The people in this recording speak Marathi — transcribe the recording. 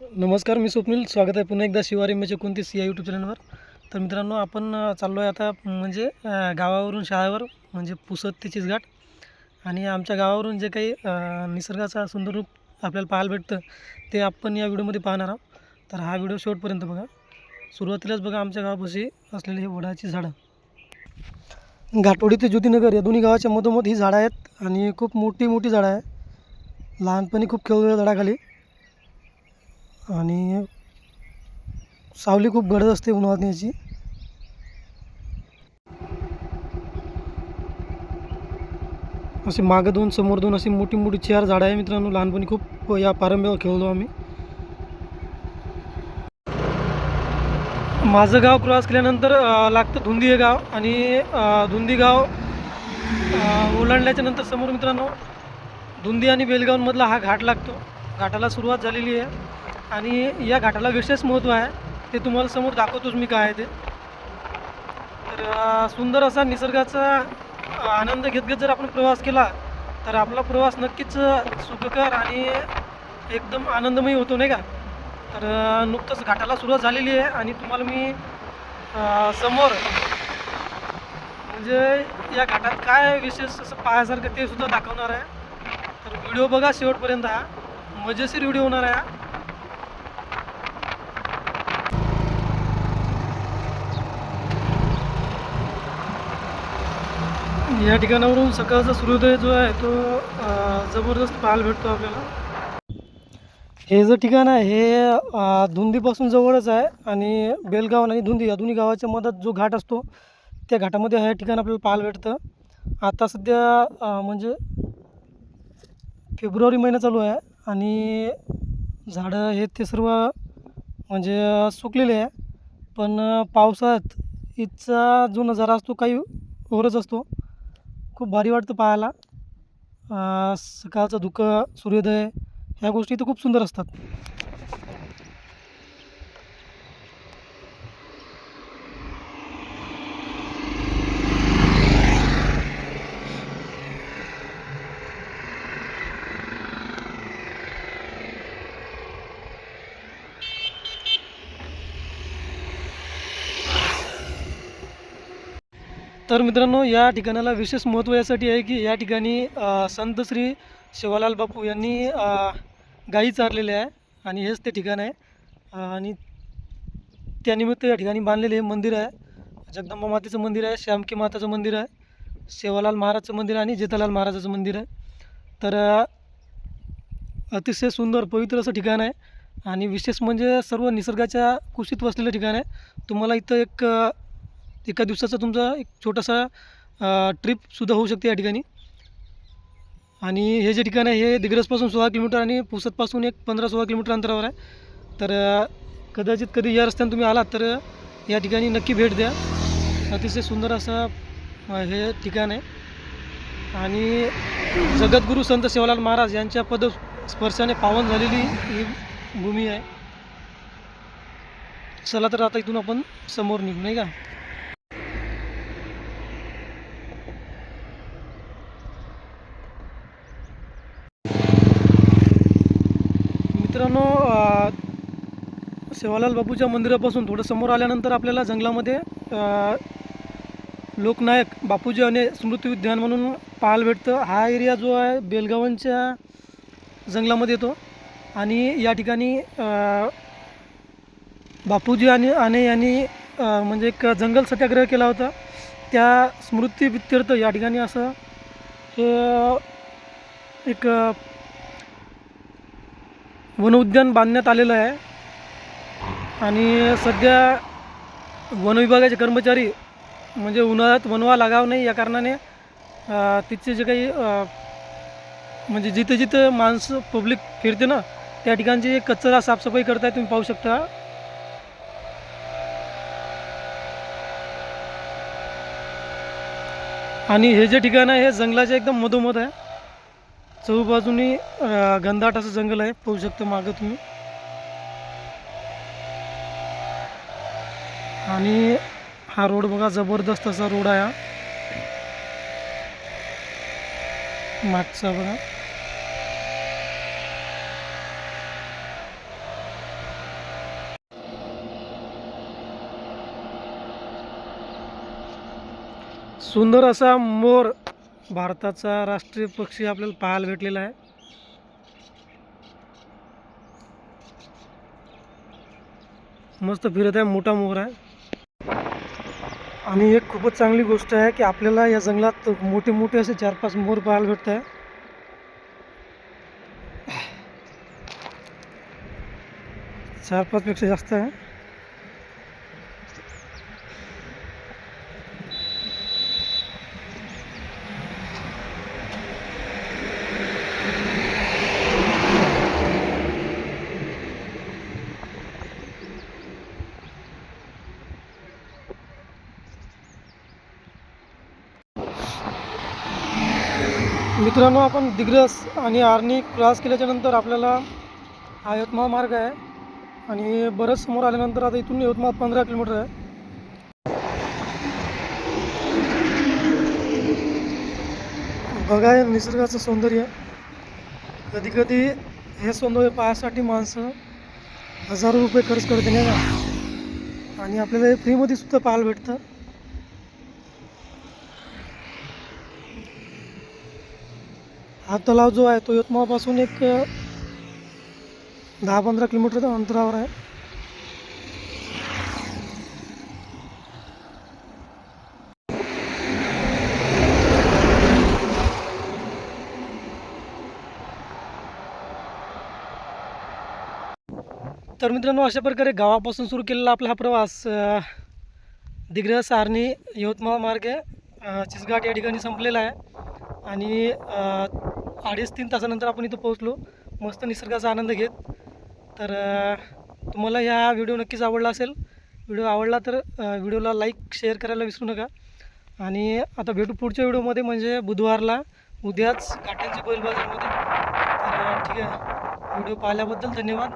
नमस्कार मी स्वप्नील. स्वागत आहे पुन्हा एकदा शिवारी कोणती सी या यूट्यूब चॅनलवर तर मित्रांनो आपण चाललो आहे आता म्हणजे गावावरून शाळेवर म्हणजे पुसत ते चिसघाट आणि आमच्या गावावरून जे काही निसर्गाचा सुंदर रूप आपल्याला पाहायला भेटतं ते आपण या व्हिडिओमध्ये पाहणार आहोत. तर हा व्हिडिओ शेवटपर्यंत बघा. सुरुवातीलाच बघा आमच्या गावापाशी असलेली हे वडाची झाडं. घाटोडी ते ज्योतिनगर या दोन्ही गावाच्या मधोमध ही झाडं आहेत. आणि खूप मोठी मोठी झाडं आहे लहानपणी खूप खेळलेल्या झाडाखाली. आणि सावली खूप गडद असते उन्हात याची असे मागं दोन समोर दोन अशी मोठी मोठी चार झाडं आहे मित्रांनो. लहानपणी खूप या पारंब्यावर खेळलो आम्ही. माझं गाव क्रॉस केल्यानंतर लागतं धुंदी हे गाव आणि धुंदी गाव ओलांडल्याच्या नंतर समोर मित्रांनो धुंदी आणि बेलगावमधला हा घाट लागतो. घाटाला सुरुवात झालेली आहे. आणि या घाटाला विशेष महत्त्व आहे. ते तुम्हाला समोर दाखवतोच मी काय आहे ते. तर सुंदर असा निसर्गाचा आनंद घेत घेत जर आपण प्रवास केला तर आपला प्रवास नक्कीच सुखकर आणि एकदम आनंदमयी होतो नाही का? तर नुकतंच घाटाला सुरुवात झालेली आहे आणि तुम्हाला मी समोर म्हणजे या घाटात काय विशेष असं पाहायसारखं ते सुद्धा दाखवणार आहे. तर व्हिडिओ बघा शेवटपर्यंत हा. मजेशीर व्हिडिओ होणार आहे या ठिकाणावरून सकाळचा सूर्योदय जो आहे तो जबरदस्त पाहायला भेटतो आपल्याला. हे जे ठिकाण आहे हे धुंदीपासून जवळच आहे आणि बेलगाव आणि धुंदी या दोन्ही गावाच्या मधात जो घाट असतो त्या घाटामध्ये हे ठिकाण आपल्याला पाहायला भेटतं. आता सध्या म्हणजे फेब्रुवारी महिना चालू आहे आणि झाडं हे ते सर्व म्हणजे सुकलेले आहे. पण पावसाळ्यात इथचा जो नजारा असतो काही वरच असतो. खूप भारी वाटतं पाहायला. सकाळचं धुकं सूर्योदय ह्या गोष्टी इथं खूप सुंदर असतात. तर मित्रांनो या ठिकाणाला विशेष महत्त्व यासाठी आहे की या ठिकाणी संत श्री शिवालाल बापू यांनी गाई गायी चारलेल्या आहे आणि हेच ते ठिकाण आहे. आणि त्यानिमित्त या ठिकाणी बांधलेले हे मंदिर आहे. जगदंबा मातेचं मंदिर आहे श्यामकी माताचं मंदिर आहे सेवालाल महाराजचं मंदिर आहे आणि जेतालाल महाराजाचं मंदिर आहे. तर अतिशय सुंदर पवित्र असं ठिकाण आहे. आणि विशेष म्हणजे सर्व निसर्गाच्या कुशीत वसलेलं ठिकाण आहे. तुम्हाला इथं एक एका दिवसाचा तुमचा एक छोटासा ट्रिपसुद्धा होऊ शकते या ठिकाणी. आणि हे जे ठिकाण आहे हे दिग्रसपासून सोळा किलोमीटर आणि पुसदपासून एक पंधरा सोळा किलोमीटर अंतरावर आहे. तर कदाचित कधी या रस्त्याने तुम्ही आलात तर या ठिकाणी नक्की भेट द्या. अतिशय सुंदर असं हे ठिकाण आहे. आणि जगद्गुरू संत सेवालाल महाराज यांच्या पद स्पर्शाने पावन झालेली ही भूमी आहे. चला तर आता इथून आपण समोर निघू नाही का? मित्रांनो सेवालाल बापूच्या मंदिरापासून थोडं समोर आल्यानंतर आपल्याला जंगलामध्ये लोकनायक बापूजी आणि स्मृती उद्यान म्हणून पाहायला भेटतं. हा एरिया जो आहे बेलगावांच्या जंगलामध्ये येतो. आणि या ठिकाणी बापूजी आणि आने यांनी म्हणजे एक जंगल सत्याग्रह केला होता. त्या स्मृती प्रित्यर्थ या ठिकाणी असं हे एक वनउद्यान बांधण्यात आलेलं आहे. आणि सध्या वनविभागाचे कर्मचारी म्हणजे उन्हाळ्यात वनवा लागाव नाही या कारणाने तिथचे जे काही म्हणजे जिथे जिथे माणसं पब्लिक फिरते ना त्या ठिकाणची कचरा साफसफाई करताय तुम्ही पाहू शकता. आणि हे जे ठिकाण आहे हे जंगलाच्या एकदम मधोमध आहे. चहूबाजूनी घनदाट असं जंगल आहे. पाहू शकता मागं तुम्ही. आणि हा रोड बघा जबरदस्त असा रोड आहे हा. मागचा बघा. सुंदर असा मोर भारताचा राष्ट्रीय पक्षी आपल्याला पाहायला भेटलेला आहे. मस्त फिरत आहे मोठा मोर आहे. आणि एक खूपच चांगली गोष्ट आहे की आपल्याला या जंगलात मोठे मोठे असे चार पाच मोर पाहायला भेटत आहे. चार पाच पेक्षा जास्त आहे. मित्रांनो आपण दिग्रस आणि आर्नी क्रॉस केल्याच्यानंतर आपल्याला हा यवतमाळ मार्ग आहे. आणि बरंच समोर आल्यानंतर आता इथून यवतमाळ पंधरा किलोमीटर आहे. बघा हे निसर्गाचं सौंदर्य. कधी कधी हे सौंदर्य पाहायसाठी माणसं हजारो रुपये खर्च करते नाही का? आणि आपल्याला हे फ्रीमध्ये सुद्धा पाहायला भेटतं. हा तलाव जो आहे तो यवतमाळपासून एक दहा पंधरा किलोमीटरच्या अंतरावर आहे. तर मित्रांनो अशा प्रकारे गावापासून सुरू केलेला आपला हा प्रवास दिग्रह सारणी यवतमाळ मार्ग चिसघाट या ठिकाणी संपलेला आहे. आणि अडीच तीन तासानंतर आपण इथं पोहोचलो. मस्त निसर्गाचा आनंद घेत. तर तुम्हाला या व्हिडिओ नक्कीच आवडला असेल. व्हिडिओ आवडला तर व्हिडिओला लाईक शेअर करायला विसरू नका. आणि आता भेटू पुढच्या व्हिडिओमध्ये म्हणजे बुधवारला उद्याच काट्यांची बैलबाजारमध्ये. तर ठीक आहे. व्हिडिओ पाहिल्याबद्दल धन्यवाद.